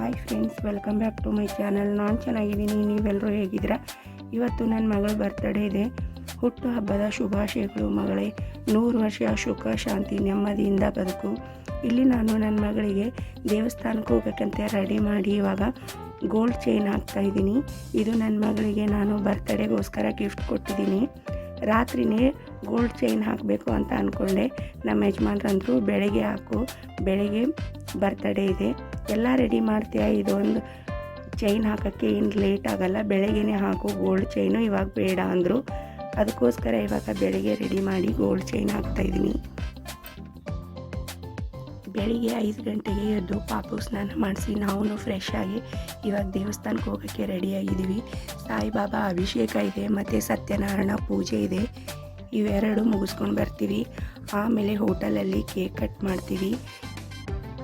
Hi friends, welcome back to my channel. ನಾನು ಚೆನ್ನಾಗಿದ್ದೀನಿ ನೀವೆಲ್ಲರೂ ಹೇಗಿದ್ದೀರಾ? ಇವತ್ತು ನನ್ನ ಮಗಳ ಬರ್ತಡೇ ಇದೆ. ಹುಟ್ಟು ಹಬ್ಬದ ಶುಭಾಶಯಗಳು ಮಗಳೇ. ನೂರು ವರ್ಷ ಸುಖ, ಶಾಂತಿ, ನೆಮ್ಮದಿಯಿಂದ ಬದುಕು. ಇಲ್ಲಿ ನಾನು ನನ್ನ ಮಗಳಿಗೆ ದೇವಸ್ಥಾನಕ್ಕೆ ಹೋಗ್ಬೇಕಂತ ರೆಡಿ ಮಾಡಿ ಇವಾಗ ಗೋಲ್ಡ್ ಚೈನ್ ಹಾಕ್ತಾ ಇದ್ದೀನಿ. ಇದು ನನ್ನ ಮಗಳಿಗೆ ನಾನು ಬರ್ತಡೇಗೋಸ್ಕರ ಗಿಫ್ಟ್ ಕೊಟ್ಟಿದ್ದೀನಿ. ರಾತ್ರಿನೇ ಗೋಲ್ಡ್ ಚೈನ್ ಹಾಕಬೇಕು ಅಂತ ಅಂದ್ಕೊಂಡೆ ನಮ್ಮ ಯಜಮಾನ್ರಂದರು ಬೆಳಗ್ಗೆ ಹಾಕು. ಬೆಳಗ್ಗೆ ಬರ್ತಡೇ ಇದೆ. ಎಲ್ಲ ರೆಡಿ ಮಾಡ್ತೀಯ? ಇದೊಂದು ಚೈನ್ ಹಾಕೋಕ್ಕೆ ಏನು ಲೇಟ್ ಆಗಲ್ಲ. ಬೆಳಗ್ಗೆನೇ ಹಾಕು ಗೋಲ್ಡ್ ಚೈನು ಇವಾಗ ಬೇಡ ಅಂದರು. ಅದಕ್ಕೋಸ್ಕರ ಇವಾಗ ಬೆಳಗ್ಗೆ ರೆಡಿ ಮಾಡಿ ಗೋಲ್ಡ್ ಚೈನ್ ಹಾಕ್ತಾಯಿದ್ದೀನಿ ಬೆಳಿಗ್ಗೆ ಐದು ಗಂಟೆಗೆ ಎದ್ದು ಪಾಪು ಸ್ನಾನ ಮಾಡಿಸಿ ನಾವು ಫ್ರೆಶ್ ಆಗಿ ಇವಾಗ ದೇವಸ್ಥಾನಕ್ಕೆ ಹೋಗೋಕ್ಕೆ ರೆಡಿಯಾಗಿದ್ದೀವಿ ಸಾಯಿಬಾಬಾ ಅಭಿಷೇಕ ಇದೆ, ಮತ್ತು ಸತ್ಯನಾರಾಯಣ ಪೂಜೆ ಇದೆ. ಇವೆರಡು ಮುಗಿಸ್ಕೊಂಡು ಬರ್ತೀವಿ. ಆಮೇಲೆ ಹೋಟೆಲಲ್ಲಿ ಕೇಕ್ ಕಟ್ ಮಾಡ್ತೀವಿ.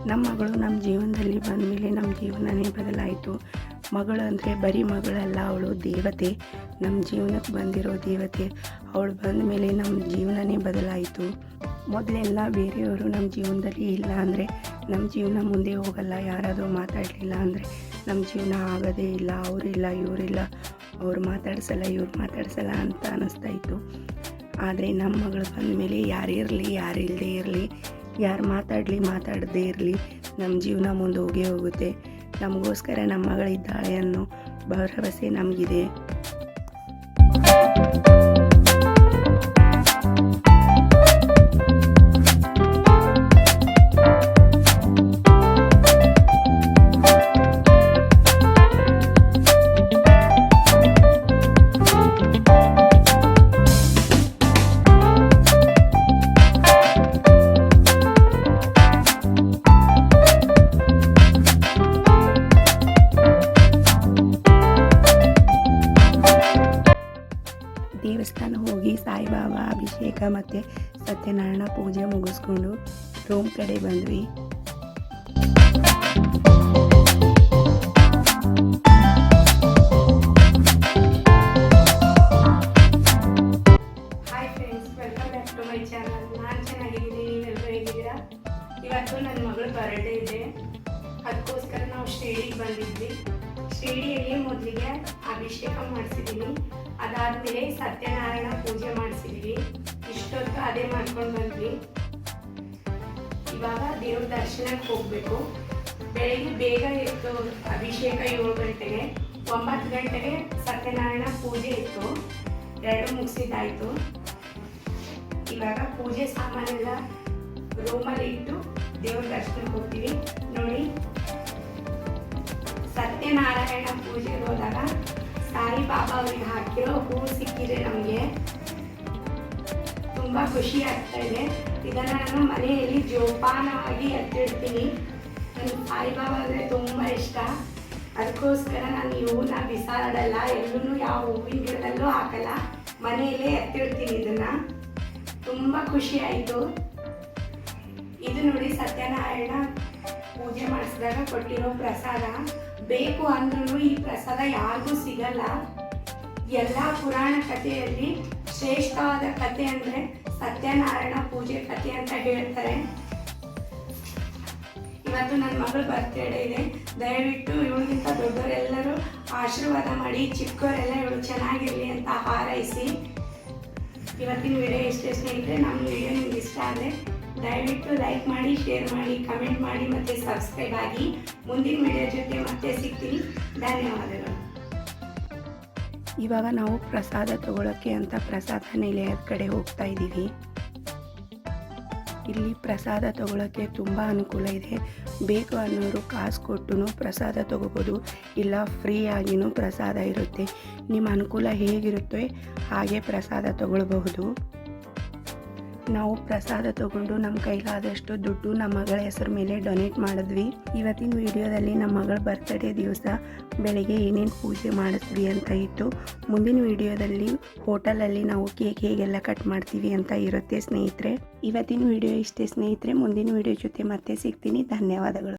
ನಮ್ಮ ಮಗಳು ನಮ್ಮ ಜೀವನದಲ್ಲಿ ಬಂದಮೇಲೆ ನಮ್ಮ ಜೀವನನೇ ಬದಲಾಯಿತು. ಮಗಳು ಅಂದರೆ ಬರೀ ಮಗಳಲ್ಲ, ಅವಳು ದೇವತೆ. ನಮ್ಮ ಜೀವನಕ್ಕೆ ಬಂದಿರೋ ದೇವತೆ. ಅವಳು ಬಂದ ಮೇಲೆ ನಮ್ಮ ಜೀವನನೇ ಬದಲಾಯಿತು. ಮೊದಲೆಲ್ಲ ಬೇರೆಯವರು ನಮ್ಮ ಜೀವನದಲ್ಲಿ ಇಲ್ಲ ಅಂದರೆ ನಮ್ಮ ಜೀವನ ಮುಂದೆ ಹೋಗಲ್ಲ, ಯಾರಾದರೂ ಮಾತಾಡಲಿಲ್ಲ ಅಂದರೆ ನಮ್ಮ ಜೀವನ ಆಗೋದೇ ಇಲ್ಲ ಅವರಿಲ್ಲ ಇವರಿಲ್ಲ ಅವ್ರು ಮಾತಾಡ್ಸಲ್ಲ, ಇವ್ರು ಮಾತಾಡ್ಸಲ್ಲ ಅಂತ ಅನ್ನಿಸ್ತಾ ಇತ್ತು. ಆದರೆ ನಮ್ಮ ಮಗಳು ಬಂದ ಮೇಲೆ ಯಾರಿರಲಿ ಯಾರಿಲ್ಲದೆ ಇರಲಿ ಯಾರು ಮಾತಾಡಲಿ, ಮಾತಾಡದೇ ಇರಲಿ ನಮ್ಮ ಜೀವನ ಮುಂದೆ ಹೋಗೇ ಹೋಗುತ್ತೆ. ನಮಗೋಸ್ಕರ ನಮ್ಮ ಮಗಳಿದ್ದಾಳೆ ಅನ್ನೋ ಭರವಸೆ ನಮಗಿದೆ. ದೇವಸ್ಥಾನ ಹೋಗಿ ಸಾಯಿಬಾಬಾ ಅಭಿಷೇಕ ಮತ್ತು ಸತ್ಯನಾರಾಯಣ ಪೂಜೆ ಮುಗಿಸ್ಕೊಂಡು ರೂಮ್ ಕಡೆ ಬಂದ್ವಿ. ಅದಕ್ಕೋಸ್ಕರ ನಾವು ಬಂದಿದ್ವಿ. ಮೊದಲಿಗೆ ಅಭಿಷೇಕ ಮಾಡಿಸಿದ್ದೀನಿ ಅದಾದಮೇಲೆ ಸತ್ಯನಾರಾಯಣ ಪೂಜೆ ಮಾಡಿಸಿದ್ವಿ. ಇಷ್ಟೊತ್ತು ಅದೇ ಮಾಡ್ಕೊಂಡು ಬಂದ್ವಿ. ಇವಾಗ ದೇವ್ರ ದರ್ಶನಕ್ಕೆ ಹೋಗಬೇಕು. ಬೆಳಿಗ್ಗೆ ಬೇಗ ಇತ್ತು ಅಭಿಷೇಕ ಏಳು ಗಂಟೆಗೆ, ಒಂಬತ್ತು ಗಂಟೆಗೆ ಸತ್ಯನಾರಾಯಣ ಪೂಜೆ ಇತ್ತು. ಎರಡು ಮುಗಿಸಿದಾಯ್ತು ಇವಾಗ ಪೂಜೆ ಸಾಮಾನೆಲ್ಲ ರೂಮಲ್ಲಿ ಇಟ್ಟು ದೇವ್ರ ದರ್ಶನಕ್ಕೆ ಹೋಗ್ತೀವಿ. ನೋಡಿ, ಸತ್ಯನಾರಾಯಣ ಪೂಜೆಗೆ ಹೋದಾಗ ಸಾಯಿ ಬಾಬಾ ಅವ್ರಿಗೆ ಹಾಕಿರೋ ಹೂವು ಸಿಕ್ಕಿದೆ ನಮಗೆ. ತುಂಬ ಖುಷಿ ಆಗ್ತಾ ಇದೆ. ಇದನ್ನು ನಾನು ಮನೆಯಲ್ಲಿ ಜೋಪಾನವಾಗಿ ಎತ್ತಿಡ್ತೀನಿ ನನಗೆ ಸಾಯಿಬಾಬಾ ಅಂದರೆ ತುಂಬ ಇಷ್ಟ. ಅದಕ್ಕೋಸ್ಕರ ನಾನು ಈ ಹೂವನ್ನ ಬಿಸಾಡಲ್ಲ. ಎಲ್ಲೂ ಯಾವ ಹೂವಿನ ಗಿಡದಲ್ಲೂ ಹಾಕಲ್ಲ. ಮನೆಯಲ್ಲೇ ಎತ್ತಿಡ್ತೀನಿ ಇದನ್ನು. ತುಂಬ ಖುಷಿ ಆಯಿತು. ಇದು ನೋಡಿ ಸತ್ಯನಾರಾಯಣ ಪೂಜೆ ಮಾಡಿಸಿದಾಗ ಕೊಟ್ಟಿರೋ ಪ್ರಸಾದ. ಬೇಕು ಅಂದ್ರೂ ಈ ಪ್ರಸಾದ ಯಾರಿಗೂ ಸಿಗಲ್ಲ. ಎಲ್ಲ ಪುರಾಣ ಕಥೆಯಲ್ಲಿ ಶ್ರೇಷ್ಠವಾದ ಕಥೆ ಅಂದರೆ ಸತ್ಯನಾರಾಯಣ ಪೂಜೆ ಕಥೆ ಅಂತ ಹೇಳ್ತಾರೆ. ಇವತ್ತು ನನ್ನ ಮಗಳ ಬರ್ತ್ಡೇ ಇದೆ. ದಯವಿಟ್ಟು ಇವಳಿಗಿಂತ ದೊಡ್ಡವರೆಲ್ಲರೂ ಆಶೀರ್ವಾದ ಮಾಡಿ, ಚಿಕ್ಕವರೆಲ್ಲ ಇವಳು ಚೆನ್ನಾಗಿರಲಿ ಅಂತ ಹಾರೈಸಿ. ಇವತ್ತಿನ ವಿಡಿಯೋ ಎಷ್ಟೇ ಸ್ನೇಹಿತರೆ, ನಮ್ಮ ವಿಡಿಯೋ ನಿಮ್ಗೆ ಇಷ್ಟ ಆದರೆ ದಯವಿಟ್ಟು ಲೈಕ್ ಮಾಡಿ ಶೇರ್ ಮಾಡಿ ಕಮೆಂಟ್ ಮಾಡಿ ಮತ್ತು ಸಬ್ಸ್ಕ್ರೈಬ್ ಆಗಿ ಮುಂದಿನ ವಿಡಿಯೋ ಜೊತೆ ಮತ್ತೆ ಸಿಗ್ತೀನಿ. ಧನ್ಯವಾದಗಳು. ಇವಾಗ ನಾವು ಪ್ರಸಾದ ತಗೊಳ್ಳೋಕ್ಕೆ ಅಂತ ಪ್ರಸಾದ ನಿಲಯದ ಕಡೆ ಹೋಗ್ತಾ ಇದ್ದೀವಿ. ಇಲ್ಲಿ ಪ್ರಸಾದ ತಗೊಳ್ಳೋಕ್ಕೆ ತುಂಬ ಅನುಕೂಲ ಇದೆ. ಬೇಕು ಅನ್ನೋರು ಕಾಸು ಕೊಟ್ಟು ಪ್ರಸಾದ ತಗೋಬೋದು. ಇಲ್ಲ ಫ್ರೀ ಆಗಿನೂ ಪ್ರಸಾದ ಇರುತ್ತೆ. ನಿಮ್ಮ ಅನುಕೂಲ ಹೇಗಿರುತ್ತೆ ಹಾಗೆ ಪ್ರಸಾದ ತಗೊಳ್ಬಹುದು. ನಾವು ಪ್ರಸಾದ ತಗೊಂಡು ನಮ್ಮ ಕೈಲಾದಷ್ಟು ದುಡ್ಡು ನಮ್ಮ ಮಗಳ ಹೆಸರು ಮೇಲೆ ಡೊನೇಟ್ ಮಾಡಿದ್ವಿ. ಇವತ್ತಿನ ವಿಡಿಯೋದಲ್ಲಿ ನಮ್ಮ ಮಗಳ ಬರ್ತ್ಡೇ ದಿವಸ ಬೆಳಿಗ್ಗೆ ಏನೇನು ಪೂಜೆ ಮಾಡಿದ್ವಿ ಅಂತ ಇತ್ತು ಮುಂದಿನ ವಿಡಿಯೋದಲ್ಲಿ ಹೋಟೆಲಲ್ಲಿ ನಾವು ಕೇಕ್ ಹೇಗೆಲ್ಲ ಕಟ್ ಮಾಡ್ತೀವಿ ಅಂತ ಇರುತ್ತೆ ಸ್ನೇಹಿತರೆ. ಇವತ್ತಿನ ವಿಡಿಯೋ ಇಷ್ಟೇ ಸ್ನೇಹಿತರೆ, ಮುಂದಿನ ವಿಡಿಯೋ ಜೊತೆ ಮತ್ತೆ ಸಿಗ್ತೀನಿ. ಧನ್ಯವಾದಗಳು.